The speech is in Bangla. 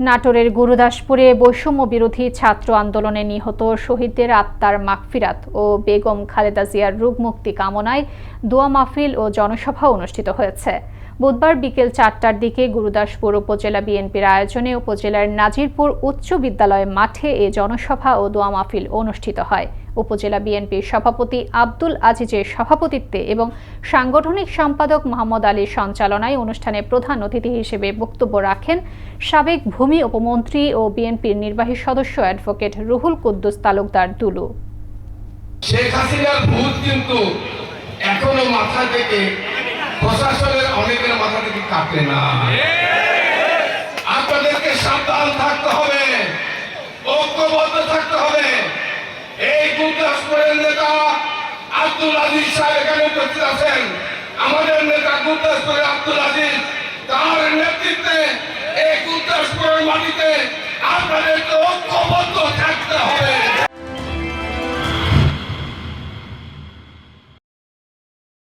নাটোরের গুরুদাসপুরে বৈষম্য বিরোধী ছাত্র আন্দোলনে নিহত শহীদদের আত্মার মাগফিরাত ও বেগম খালেদা জিয়ার রোগমুক্তি কামনায় দোয়া মাহফিল ও জনসভা অনুষ্ঠিত হয়েছে। বুধবার বিকেল চারটার দিকে গুরুদাসপুর উপজেলা বিএনপির আয়োজনে উপজেলার নাজিরপুর উচ্চ বিদ্যালয় মাঠে এ জনসভা ও দোয়া মাহফিল অনুষ্ঠিত হয়। উপজেলা বিএনপির সভাপতি আব্দুল আজিজের সভাপতিত্বে এবং সাংগঠনিক সম্পাদক মোহাম্মদ আলীর সঞ্চালনায় অনুষ্ঠানে প্রধান অতিথি হিসেবে বক্তব্য রাখেন সাবেক ভূমি উপমন্ত্রী ও বিএনপির নির্বাহী সদস্য অ্যাডভোকেট রুহুল কুদ্দুস তালুকদার দুলু। শেখ হাসিনার ভূত কিন্তু এখনও মাথা থেকে থেকে না। আপনাদেরকে সাবধান থাকতে হবে, ঐক্যবদ্ধ থাকতে হবে। এই গুরদাসপুরের নেতা আব্দুল আজিজ সাহেব এখানে উপস্থিত আছেন। আমাদের নেতা গুরদাসপুরের আব্দুল আজিজ, তার নেতৃত্বে এই গুরদাসপুরের মাটিতে